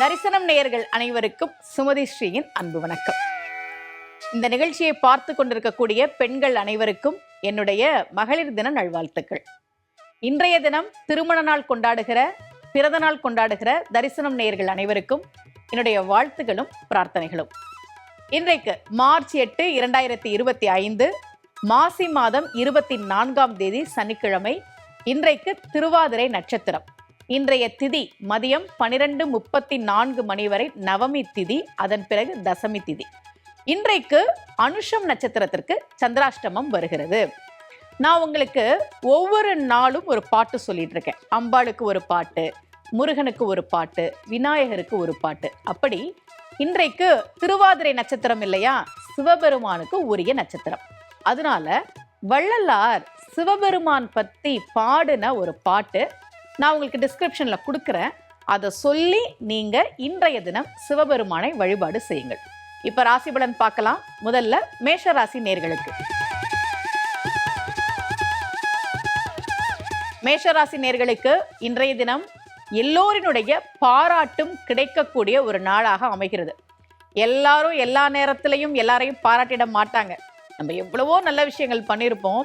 தரிசனம் நேயர்கள் அனைவருக்கும் சுமதி ஸ்ரீயின் அன்பு வணக்கம். இந்த நிகழ்ச்சியை பார்த்து கொண்டிருக்கக்கூடிய பெண்கள் அனைவருக்கும் என்னுடைய மகளிர் தின நல்வாழ்த்துக்கள். இன்றைய தினம் திருமண நாள் கொண்டாடுகிற பிறந்த நாள் கொண்டாடுகிற தரிசனம் நேயர்கள் அனைவருக்கும் என்னுடைய வாழ்த்துகளும் பிரார்த்தனைகளும். இன்றைக்கு மார்ச் எட்டு இரண்டாயிரத்தி இருபத்தி ஐந்து மாசி மாதம் இருபத்தி நான்காம் தேதி சனிக்கிழமை இன்றைக்கு திருவாதிரை நட்சத்திரம். இன்றைய திதி மதியம் பனிரெண்டு முப்பத்தி நான்கு மணி வரை நவமி திதி அதன் பிறகு தசமி திதி. இன்றைக்கு அனுஷம் நட்சத்திரத்திற்கு சந்திராஷ்டமம் வருகிறது. நான் உங்களுக்கு ஒவ்வொரு நாளும் ஒரு பாட்டு சொல்லிட்டு இருக்கேன் அம்பாளுக்கு ஒரு பாட்டு முருகனுக்கு ஒரு பாட்டு விநாயகருக்கு ஒரு பாட்டு. அப்படி இன்றைக்கு திருவாதிரை நட்சத்திரம் இல்லையா? சிவபெருமானுக்கு உரிய நட்சத்திரம். அதனால வள்ளலார் சிவபெருமான் பத்தி பாடின ஒரு பாட்டு நான் உங்களுக்கு டிஸ்கிரிப்ஷனில் கொடுக்குறேன். அதை சொல்லி நீங்கள் இன்றைய தினம் சிவபெருமானை வழிபாடு செய்யுங்கள். இப்போ ராசி பலன் பார்க்கலாம். முதல்ல மேஷ ராசி நேர்களுக்கு. மேஷராசி நேர்களுக்கு இன்றைய தினம் எல்லோரினுடைய பாராட்டும் கிடைக்கக்கூடிய ஒரு நாளாக அமைகிறது. எல்லாரும் எல்லா நேரத்திலையும் எல்லாரையும் பாராட்டிட மாட்டாங்க. நம்ம எவ்வளவோ நல்ல விஷயங்கள் பண்ணியிருப்போம்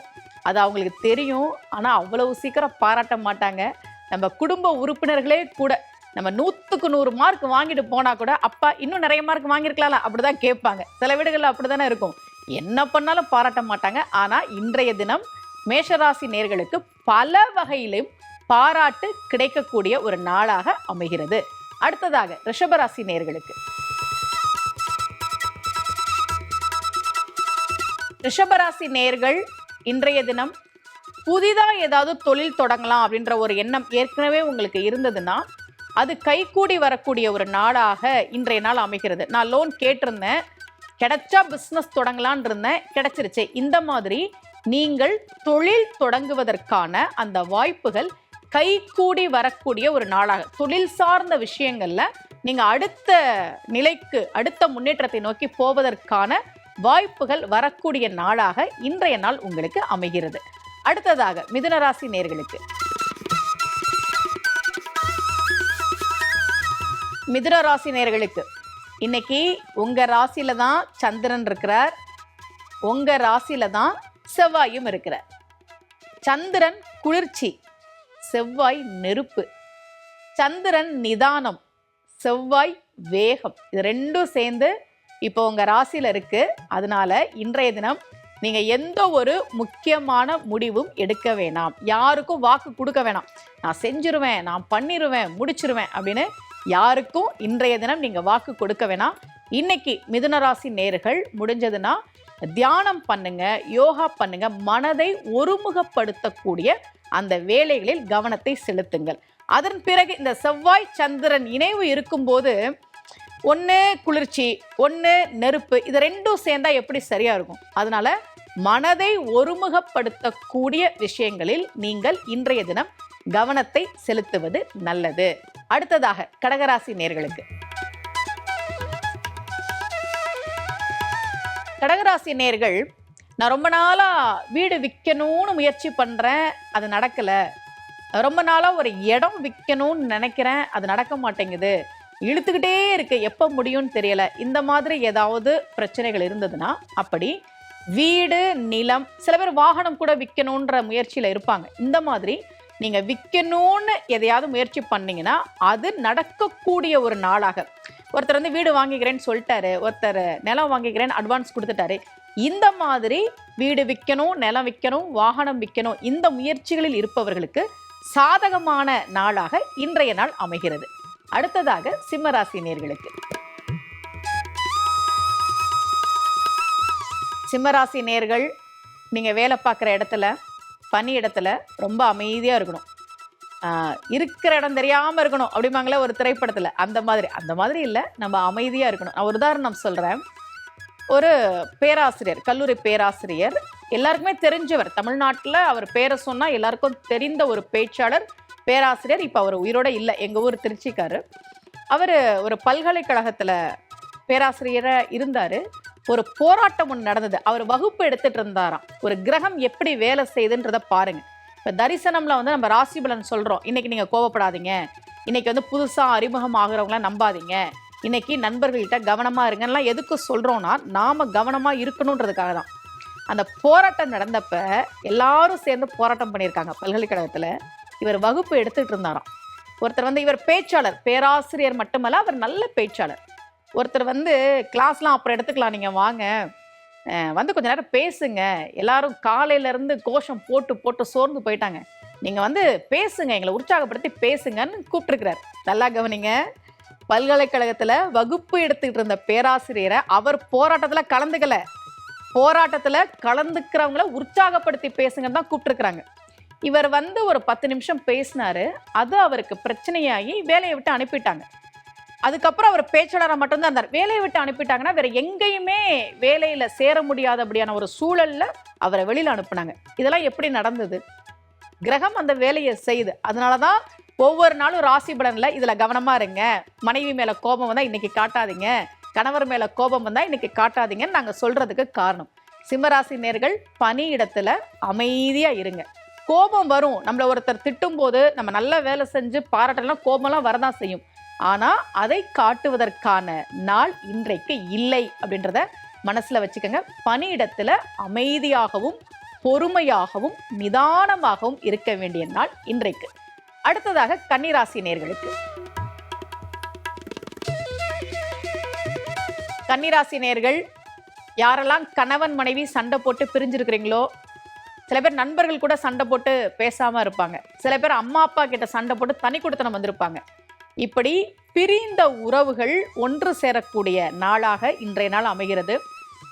அது அவங்களுக்கு தெரியும். ஆனால் அவ்வளவு சீக்கிரம் பாராட்ட மாட்டாங்க. நம்ம குடும்ப உறுப்பினர்களே கூட நம்ம நூற்றுக்கு நூறு மார்க் வாங்கிட்டு போனால் கூட அப்பா இன்னும் நிறைய மார்க் வாங்கியிருக்கலாம்ல அப்படி தான் கேட்பாங்க. சில வீடுகளில் அப்படி தானே இருக்கும். என்ன பண்ணாலும் பாராட்ட மாட்டாங்க. ஆனால் இன்றைய தினம் மேஷராசி நேர்களுக்கு பல வகையிலும் பாராட்டு கிடைக்கக்கூடிய ஒரு நாளாக அமைகிறது. அடுத்ததாக ரிஷபராசி நேர்களுக்கு. ரிஷபராசி நேர்கள் இன்றைய தினம் புதிதாக ஏதாவது தொழில் தொடங்கலாம் அப்படின்ற ஒரு எண்ணம் ஏற்கனவே உங்களுக்கு இருந்ததுன்னா அது கைகூடி வரக்கூடிய ஒரு நாளாக இன்றைய நாள் அமைகிறது. நான் லோன் கேட்டிருந்தேன் கிடைச்சா பிஸ்னஸ் தொடங்கலான் இருந்தேன் கிடைச்சிருச்சு. இந்த மாதிரி நீங்கள் தொழில் தொடங்குவதற்கான அந்த வாய்ப்புகள் கைகூடி வரக்கூடிய ஒரு நாளாக தொழில் சார்ந்த விஷயங்களில் நீங்கள் அடுத்த நிலைக்கு அடுத்த முன்னேற்றத்தை நோக்கி போவதற்கான வாய்ப்புகள் வரக்கூடிய நாளாக இன்றைய நாள் உங்களுக்கு அமைகிறது. அடுத்ததாக மிதுனராசி நேர்களுக்கு. மிதுன ராசி நேர்களுக்கு இன்னைக்கு உங்க ராசியில தான் சந்திரன் இருக்கிறார். உங்க ராசியில தான் செவ்வாயும் இருக்கிறார். சந்திரன் குளிர்ச்சி செவ்வாய் நெருப்பு. சந்திரன் நிதானம் செவ்வாய் வேகம். இது ரெண்டும் சேர்ந்து இப்போ உங்க ராசியில இருக்கு. அதனால இன்றைய தினம் நீங்க எந்த ஒரு முக்கியமான முடிவும் எடுக்க வேணாம். யாருக்கும் வாக்கு கொடுக்க வேணாம். நான் செஞ்சிருவேன் நான் பண்ணிடுவேன் முடிச்சிருவேன் அப்படின்னு யாருக்கும் இன்றைய தினம் நீங்க வாக்கு கொடுக்க வேணாம். இன்னைக்கு மிதுனராசி நேர்கள் முடிஞ்சதுன்னா தியானம் பண்ணுங்க யோகா பண்ணுங்க மனதை ஒருமுகப்படுத்தக்கூடிய அந்த வேலைகளில் கவனத்தை செலுத்துங்கள். அதன் பிறகு இந்த செவ்வாய் சந்திரன் இணைவு இருக்கும்போது ஒன்று குளிர்ச்சி ஒன்று நெருப்பு இது ரெண்டும் சேர்ந்தா எப்படி சரியா இருக்கும்? அதனால மனதை ஒருமுகப்படுத்தக்கூடிய விஷயங்களில் நீங்கள் இன்றைய தினம் கவனத்தை செலுத்துவது நல்லது. அடுத்ததாக கடகராசி நேர்களுக்கு. கடகராசி நேர்கள் நான் ரொம்ப நாளாக வீடு விற்கணும்னு முயற்சி பண்ணுறேன் அது நடக்கலை. ரொம்ப நாளாக ஒரு இடம் விற்கணும்னு நினைக்கிறேன் அது நடக்க மாட்டேங்குது. இழுத்துக்கிட்டே இருக்கு. எப்போ முடியும்னு தெரியல. இந்த மாதிரி ஏதாவது பிரச்சனைகள் இருந்ததுன்னா அப்படி வீடு நிலம் சில பேர் வாகனம் கூட விற்கணுன்ற முயற்சியில் இருப்பாங்க. இந்த மாதிரி நீங்கள் விற்கணும்னு எதையாவது முயற்சி பண்ணீங்கன்னா அது நடக்கக்கூடிய ஒரு நாளாக. ஒருத்தர் வந்து வீடு வாங்கிக்கிறேன்னு சொல்லிட்டாரு. ஒருத்தர் நிலம் வாங்கிக்கிறேன்னு அட்வான்ஸ் கொடுத்துட்டாரு. இந்த மாதிரி வீடு விற்கணும் நிலம் விற்கணும் வாகனம் விற்கணும் இந்த முயற்சிகளில் இருப்பவர்களுக்கு சாதகமான நாளாக இன்றைய நாள் அமைகிறது. அடுத்ததாக சிம்மராசி நேர்களுக்கு. சிம்மராசி நேர்கள் நீங்கள் வேலை பார்க்குற இடத்துல பணி இடத்துல ரொம்ப அமைதியாக இருக்கணும். ஆஹ் இருக்கிற இடம் தெரியாமல் இருக்கணும் அப்படிம்பாங்களே ஒரு திரைப்படத்தில். அந்த மாதிரி அந்த மாதிரி இல்லை நம்ம அமைதியாக இருக்கணும். நான் ஒரு உதாரணம் சொல்கிறேன் ஒரு பேராசிரியர் கல்லூரி பேராசிரியர் எல்லாருக்குமே தெரிஞ்சவர். தமிழ்நாட்டில் அவர் பேரை சொன்னால் எல்லாருக்கும் தெரிந்த ஒரு பேச்சாளர் பேராசிரியர் இப்போ அவர் உயிரோட இல்லை. எங்கள் ஊர் திருச்சிக்காரு. அவர் ஒரு பல்கலைக்கழகத்தில் பேராசிரியராக இருந்தார். ஒரு போராட்டம் ஒன்று நடந்தது. அவர் வகுப்பு எடுத்துகிட்டு இருந்தாராம். ஒரு கிரகம் எப்படி வேலை செய்யுதுன்றதை பாருங்க. இப்போ தரிசனம்ல வந்து நம்ம ராசி பலன் சொல்கிறோம் இன்னைக்கு நீங்கள் கோவப்படாதீங்க. இன்னைக்கு வந்து புதுசாக அறிமுகம் ஆகிறவங்களாம் நம்பாதீங்க. இன்னைக்கு நண்பர்கள்கிட்ட கவனமாக இருங்கலாம் எதுக்கு சொல்கிறோன்னா நாம் கவனமாக இருக்கணுன்றதுக்காக தான். அந்த போராட்டம் நடந்தப்ப எல்லாரும் சேர்ந்து போராட்டம் பண்ணியிருக்காங்க பல்கலைக்கழகத்தில். இவர் வகுப்பு எடுத்துட்டு இருந்தாராம். ஒருத்தர் வந்து இவர் பேச்சாளர் பேராசிரியர் மட்டுமல்ல அவர் நல்ல பேச்சாளர். ஒருத்தர் வந்து கிளாஸ்லாம் அப்புறம் எடுத்துக்கலாம் நீங்கள் வாங்க. வந்து கொஞ்ச நேரம் பேசுங்க. எல்லாரும் காலையிலேருந்து கோஷம் போட்டு போட்டு சோர்ந்து போயிட்டாங்க. நீங்கள் வந்து பேசுங்க எங்களை உற்சாகப்படுத்தி பேசுங்கன்னு கூப்பிட்டுருக்கிறார். நல்லா கவனிங்க. பல்கலைக்கழகத்தில் வகுப்பு எடுத்துக்கிட்டு இருந்த பேராசிரியரை அவர் போராட்டத்தில் கலந்துக்கலை. போராட்டத்தில் கலந்துக்கிறவங்கள உற்சாகப்படுத்தி பேசுங்கன்னு தான் கூப்பிட்டுருக்குறாங்க. இவர் வந்து ஒரு பத்து நிமிஷம் பேசினாரு. அது அவருக்கு பிரச்சனையாகி வேலையை விட்டு அனுப்பிட்டாங்க. அதுக்கப்புறம் அவர் பேச்சாளராக மட்டும்தான் இருந்தார். வேலையை விட்டு அனுப்பிட்டாங்கன்னா வேற எங்கேயுமே வேலையில் சேர முடியாதபடியான ஒரு சூழலில் அவரை வெளியில் அனுப்புனாங்க. இதெல்லாம் எப்படி நடந்தது? கிரகம் அந்த வேலையை செய்யுது அதனால தான் ஒவ்வொரு நாளும் ராசி பலனில் இதில் கவனமாக இருங்க. மனைவி மேலே கோபம் வந்தால் இன்னைக்கு காட்டாதீங்க. கணவர் மேலே கோபம் வந்தால் இன்னைக்கு காட்டாதீங்கன்னு நாங்கள் சொல்கிறதுக்கு காரணம். சிம்மராசி நேர்கள் பணி இடத்துல அமைதியாக இருங்க. கோபம் வரும். நம்மளை ஒருத்தர் திட்டும் போது நம்ம நல்ல வேலை செஞ்சு பாராட்டலாம் கோபம்லாம் வரதான் செய்யும். ஆனால் அதை காட்டுவதற்கான நாள் இன்றைக்கு இல்லை அப்படின்றத மனசில் வச்சுக்கோங்க. பணியிடத்தில் அமைதியாகவும் பொறுமையாகவும் நிதானமாகவும் இருக்க வேண்டிய நாள் இன்றைக்கு. அடுத்ததாக கன்னிராசி நேர்களுக்கு. கன்னிராசி நேர்கள் யாரெல்லாம் கணவன் மனைவி சண்டை போட்டு பிரிஞ்சிருக்கிறீங்களோ சில பேர் நண்பர்கள் கூட சண்டை போட்டு பேசாம இருப்பாங்க. சில பேர் அம்மா அப்பா கிட்ட சண்டை போட்டு தனி கொடுத்தனம் வந்திருப்பாங்க. இப்படி பிரிந்த உறவுகள் ஒன்று சேரக்கூடிய நாளாக இன்றைய நாள் அமைகிறது.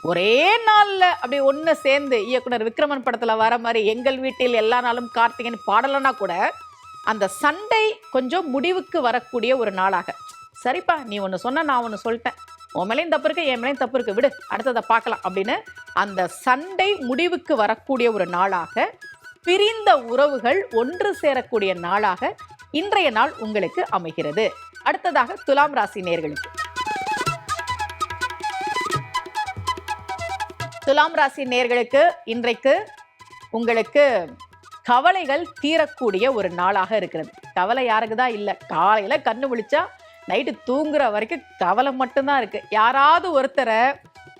ஒரே நாள்ல அப்படி ஒன்று சேர்ந்து இயக்குனர் விக்ரமன் படத்துல வர மாதிரி எங்கள் வீட்டில் எல்லா நாளும் கார்த்திகைன்னு பாடலைன்னா கூட அந்த சண்டை கொஞ்சம் முடிவுக்கு வரக்கூடிய ஒரு நாளாக. சரிப்பா நீ ஒன்று சொன்ன நான் ஒன்று சொல்லிட்டேன். உன் மேலேயும் தப்பு இருக்கு என் மேலேயும் தப்பு இருக்கு. விடு அடுத்ததை பார்க்கலாம். அப்படின்னு அந்த சண்டை முடிவுக்கு வரக்கூடிய ஒரு நாளாக பிரிந்த உறவுகள் ஒன்று சேரக்கூடிய நாளாக இன்றைய நாள் உங்களுக்கு அமைகிறது. அடுத்ததாக துலாம் ராசி நேர்களுக்கு. துலாம் ராசி நேர்களுக்கு இன்றைக்கு உங்களுக்கு கவலைகள் தீரக்கூடிய ஒரு நாளாக இருக்கிறது. கவலை யாருக்கு தான் இல்லை. காலையில் கண்ணு விழிச்சா நைட்டு தூங்குற வரைக்கும் கவலை மட்டும்தான் இருக்குது யாராவது ஒருத்தரை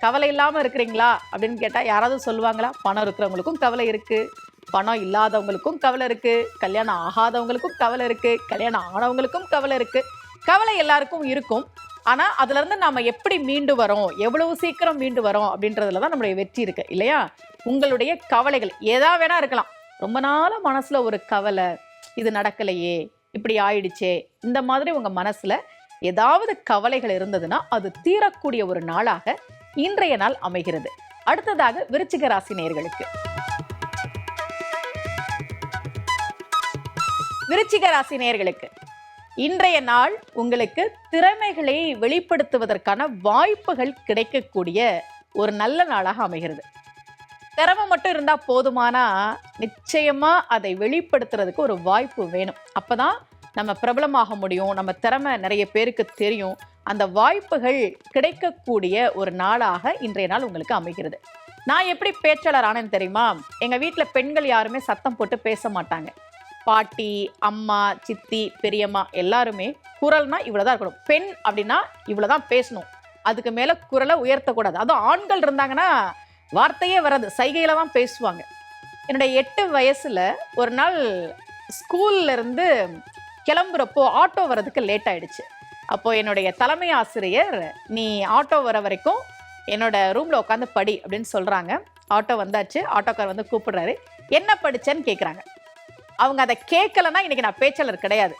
கவலை இல்லாமல் இருக்கிறீங்களா? அப்படின்னு கேட்டால் யாராவது சொல்லுவாங்களா? பணம் இருக்கிறவங்களுக்கும் கவலை இருக்குது பணம் இல்லாதவங்களுக்கும் கவலை இருக்குது கல்யாணம் ஆகாதவங்களுக்கும் கவலை இருக்குது கல்யாணம் ஆனவங்களுக்கும் கவலை இருக்குது கவலை எல்லாருக்கும் இருக்கும். ஆனால் அதுலேருந்து நாம் எப்படி மீண்டு வரோம்? எவ்வளவு சீக்கிரம் மீண்டு வரோம்? அப்படின்றதுல தான் நம்மளுடைய வெற்றி இருக்குது இல்லையா? உங்களுடைய கவலைகள் ஏதா வேணா இருக்கலாம். ரொம்ப நாளாக மனசில் ஒரு கவலை இது நடக்கலையே இப்படி ஆயிடுச்சே இந்த மாதிரி உங்கள் மனசில் ஏதாவது கவலைகள் இருந்ததுன்னா அது தீரக்கூடிய ஒரு நாளாக இன்றைய நாள் அமைகிறது. அடுத்ததாக விருச்சிக ராசி நேர்களுக்கு விருச்சிக ராசி நேர்களுக்கு இன்றைய நாள் உங்களுக்கு திறமைகளை வெளிப்படுத்துவதற்கான வாய்ப்புகள் கிடைக்கக்கூடிய ஒரு நல்ல நாளாக அமைகிறது. திறமை மட்டும் இருந்தா போதுமானா நிச்சயமா அதை வெளிப்படுத்துறதுக்கு ஒரு வாய்ப்பு வேணும். அப்பதான் நம்ம பிரபலமாக முடியும். நம்ம திறமை நிறைய பேருக்கு தெரியும். அந்த வாய்ப்புகள் கிடைக்கக்கூடிய ஒரு நாளாக இன்றைய நாள் உங்களுக்கு அமைகிறது. நான் எப்படி பேச்சாளர் ஆனேன்னு தெரியுமா? எங்கள் வீட்டில் பெண்கள் யாருமே சத்தம் போட்டு பேச மாட்டாங்க. பாட்டி அம்மா சித்தி பெரியம்மா எல்லாருமே குரல்னா இவ்வளோதான் இருக்கணும். பெண் அப்படின்னா இவ்வளோதான் பேசணும். அதுக்கு மேலே குரலை உயர்த்தக்கூடாது. அதுவும் ஆண்கள் இருந்தாங்கன்னா வார்த்தையே வராது. சைகையில் தான் பேசுவாங்க. என்னுடைய எட்டு வயசில் ஒரு நாள் ஸ்கூல்ல இருந்து கிளம்புறப்போ ஆட்டோ வர்றதுக்கு லேட் ஆயிடுச்சு. அப்போ என்னுடைய தலைமை ஆசிரியர் நீ ஆட்டோ வர வரைக்கும் என்னோட ரூம்ல உட்காந்து படி அப்படின்னு சொல்றாங்க. ஆட்டோ வந்தாச்சு. ஆட்டோக்கார் வந்து கூப்பிடுறாரு. என்ன படிச்சேன்னு கேட்குறாங்க அவங்க அதை கேட்கலன்னா இன்னைக்கு நான் பேச்சாளர் கிடையாது.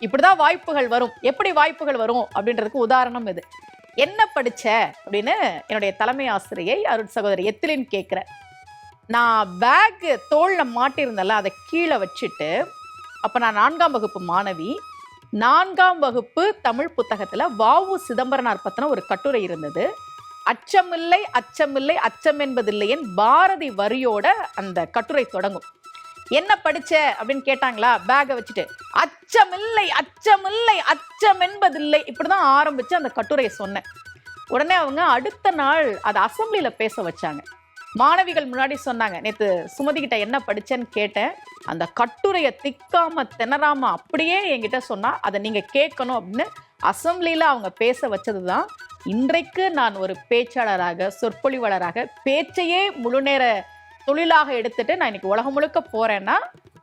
இப்படிதான் வாய்ப்புகள் வரும். எப்படி வாய்ப்புகள் வரும்? அப்படின்றதுக்கு உதாரணம் இது. என்ன படிச்ச? அப்படின்னு என்னுடைய தலைமை ஆசிரியை அருட் சகோதரி எத்திலின் கேட்குற நான் பேக் தோளில் மாட்டியிருந்தேன்ல அதை கீழே வச்சுட்டு அப்போ நான் நான்காம் வகுப்பு மாணவி. நான்காம் வகுப்பு தமிழ் புத்தகத்தில் வாவு சிதம்பரனார் பற்றின ஒரு கட்டுரை இருந்தது. அச்சமில்லை அச்சமில்லை அச்சம் என்பதில்லையின் பாரதி வரியோட அந்த கட்டுரை தொடங்கும். என்ன படிச்ச அப்படின்னு கேட்டாங்களா? பேகை வச்சுட்டு அச்சமில்லை அச்சமில்லை அச்சம் என்பதில்லை. இப்படிதான் ஆரம்பிச்சு அந்த கட்டுரையை சொன்னேன். உடனே அவங்க அடுத்த நாள் அதை அசம்பிளியில் பேச வச்சாங்க. மாணவிகள் முன்னாடி சொன்னாங்க நேற்று சுமதி கிட்ட என்ன படித்தேன்னு கேட்டேன். அந்த கட்டுரையை திக்காம திணறாம அப்படியே என்கிட்ட சொன்னால் அதை நீங்கள் கேட்கணும் அப்படின்னு அசம்பிளியில் அவங்க பேச வச்சது தான் இன்றைக்கு நான் ஒரு பேச்சாளராக சொற்பொழிவாளராக பேச்சையே முழுநேர தொழிலாக எடுத்துட்டு நான் இன்னைக்கு உலகம் முழுக்க போகிறேன்னா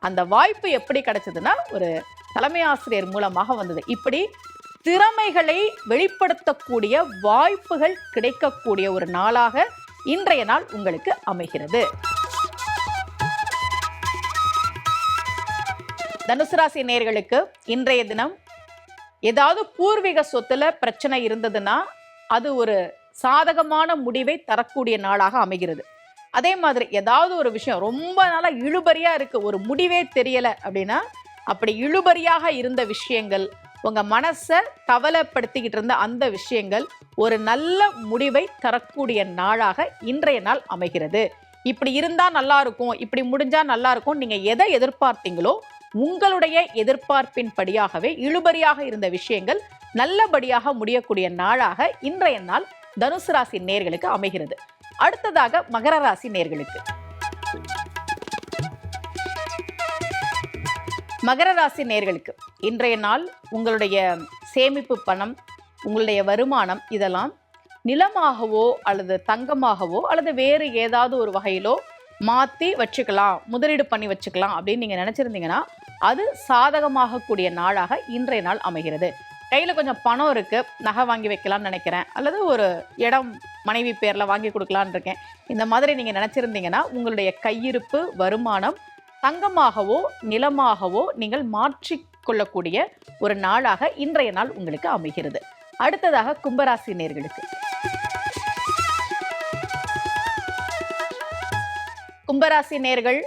அந்த வாய்ப்பு எப்படி கிடைச்சதுன்னா ஒரு தலைமை ஆசிரியர் மூலமாக வந்தது. இப்படி திறமைகளை வெளிப்படுத்தக்கூடிய வாய்ப்புகள் கிடைக்கக்கூடிய ஒரு நாளாக இன்றைய நாள் உங்களுக்கு அமைகிறது. தனுசு ராசி இன்றைய தினம் ஏதாவது பூர்வீக சொத்துல பிரச்சனை இருந்ததுன்னா அது ஒரு சாதகமான முடிவை தரக்கூடிய நாளாக அமைகிறது. அதே மாதிரி ஏதாவது ஒரு விஷயம் ரொம்ப நாளாக இழுபறியாக இருக்குது ஒரு முடிவே தெரியலை அப்படின்னா அப்படி இழுபறியாக இருந்த விஷயங்கள் உங்கள் மனசை கவலைப்படுத்திக்கிட்டு இருந்த அந்த விஷயங்கள் ஒரு நல்ல முடிவை தரக்கூடிய நாளாக இன்றைய நாள் அமைகிறது. இப்படி இருந்தால் நல்லா இருக்கும் இப்படி முடிஞ்சால் நல்லா இருக்கும் எதை எதிர்பார்த்தீங்களோ உங்களுடைய எதிர்பார்ப்பின் படியாகவே இழுபறியாக இருந்த விஷயங்கள் நல்லபடியாக முடியக்கூடிய நாளாக இன்றைய நாள் தனுசு ராசி நேர்களுக்கு அமைகிறது. அடுத்ததாக மகர ராசி நேர்களுக்கு. மகர ராசி நேர்களுக்கு இன்றைய நாள் உங்களுடைய சேமிப்பு பணம் உங்களுடைய வருமானம் இதெல்லாம் நிலமாகவோ அல்லது தங்கமாகவோ அல்லது வேறு ஏதாவது ஒரு வகையிலோ மாற்றி வச்சுக்கலாம் முதலீடு பண்ணி வச்சுக்கலாம் அப்படின்னு நீங்கள் நினச்சிருந்தீங்கன்னா அது சாதகமாகக்கூடிய நாளாக இன்றைய நாள் அமைகிறது. கையில் கொஞ்சம் பணம் இருக்குது நகை வாங்கி வைக்கலாம்னு நினைக்கிறேன். அல்லது ஒரு இடம் மனைவி பேரில் வாங்கி கொடுக்கலான்னு இருக்கேன். இந்த மாதிரி நீங்கள் நினச்சிருந்தீங்கன்னா உங்களுடைய கையிருப்பு வருமானம் தங்கமாகவோ நிலமாகவோ நீங்கள் மாற்றிக்கொள்ளக்கூடிய ஒரு நாளாக இன்றைய நாள் உங்களுக்கு அமைகிறது. அடுத்ததாக கும்பராசி நேர்களுக்கு. கும்பராசி நேர்கள்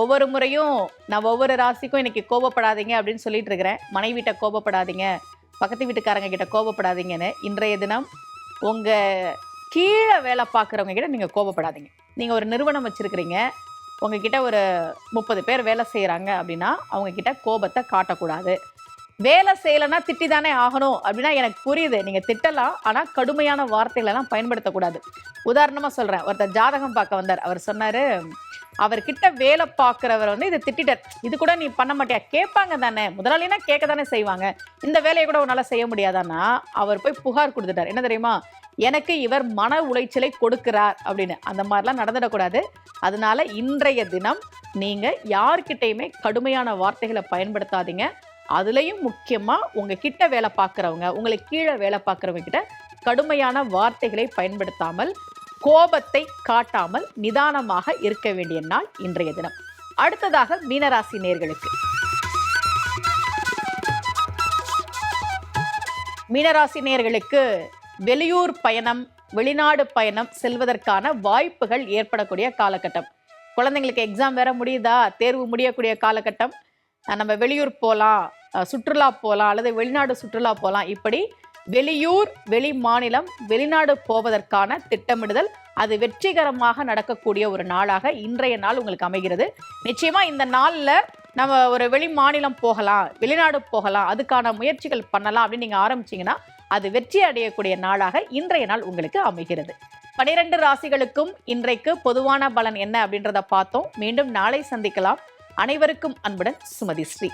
ஒவ்வொரு முறையும் நான் ஒவ்வொரு ராசிக்கும் இன்னைக்கு கோபப்படாதீங்க அப்படின்னு சொல்லிட்டு இருக்கிறேன். மனைவிட்ட கோபப்படாதீங்க. பக்கத்து வீட்டுக்காரங்க கிட்ட கோபப்படாதீங்கன்னு இன்றைய தினம் உங்க கீழே வேலை பார்க்குறவங்க கிட்ட நீங்க கோபப்படாதீங்க. நீங்க ஒரு நிறுவனம் வச்சிருக்கிறீங்க. உங்ககிட்ட ஒரு முப்பது பேர் வேலை செய்கிறாங்க அப்படின்னா அவங்க கிட்ட கோபத்தை காட்டக்கூடாது. வேலை செய்யலைன்னா திட்டி தானே ஆகணும் அப்படின்னா எனக்கு புரியுது. நீங்கள் திட்டலாம் ஆனால் கடுமையான வார்த்தைகளெல்லாம் பயன்படுத்தக்கூடாது. உதாரணமாக சொல்கிறேன் ஒருத்தர் ஜாதகம் பார்க்க வந்தார். அவர் சொன்னார் அவர்கிட்ட வேலை பார்க்குறவர் வந்து இதை திட்டிட்டார். இது கூட நீ பண்ண மாட்டியா? கேட்பாங்க தானே. முதலாளினா கேட்க தானே செய்வாங்க. இந்த வேலையை கூட உன்னால் செய்ய முடியாதான்னா அவர் போய் புகார் கொடுத்துட்டார். என்ன தெரியுமா? எனக்கு இவர் மன உளைச்சலை கொடுக்கிறார் அப்படின்னு. அந்த மாதிரிலாம் நடந்துடக்கூடாது. அதனால இன்றைய தினம் நீங்கள் யார்கிட்டையுமே கடுமையான வார்த்தைகளை பயன்படுத்தாதீங்க. அதுலேயும் முக்கியமாக உங்கள் கிட்ட வேலை பார்க்குறவங்க உங்களுக்கு கீழே வேலை பார்க்குறவங்க கிட்ட கடுமையான வார்த்தைகளை பயன்படுத்தாமல் கோபத்தை காட்டாமல் நிதானமாக இருக்க வேண்டிய நாள் இன்றைய தினம். அடுத்ததாக மீனராசி நேர்களுக்கு. மீனராசி நேர்களுக்கு வெளியூர் பயணம் வெளிநாடு பயணம் செல்வதற்கான வாய்ப்புகள் ஏற்படக்கூடிய காலகட்டம். குழந்தைங்களுக்கு எக்ஸாம் வேற முடியுதா? தேர்வு முடியக்கூடிய காலகட்டம். நம்ம வெளியூர் போகலாம் சுற்றுலா போகலாம் அல்லது வெளிநாடு சுற்றுலா போகலாம் இப்படி வெளியூர் வெளி மாநிலம் வெளிநாடு போவதற்கான திட்டமிடுதல் அது வெற்றிகரமாக நடக்கக்கூடிய ஒரு நாளாக இன்றைய நாள் உங்களுக்கு அமைகிறது. நிச்சயமா இந்த நாளில் நம்ம ஒரு வெளி மாநிலம் போகலாம் வெளிநாடு போகலாம் அதுக்கான முயற்சிகள் பண்ணலாம் அப்படின்னு நீங்கள் ஆரம்பிச்சீங்கன்னா அது வெற்றி அடையக்கூடிய நாளாக இன்றைய நாள் உங்களுக்கு அமைகிறது. பனிரெண்டு ராசிகளுக்கும் இன்றைக்கு பொதுவான பலன் என்ன அப்படின்றத பார்த்தோம். மீண்டும் நாளை சந்திக்கலாம். அனைவருக்கும் அன்புடன் சுமதி ஸ்ரீ.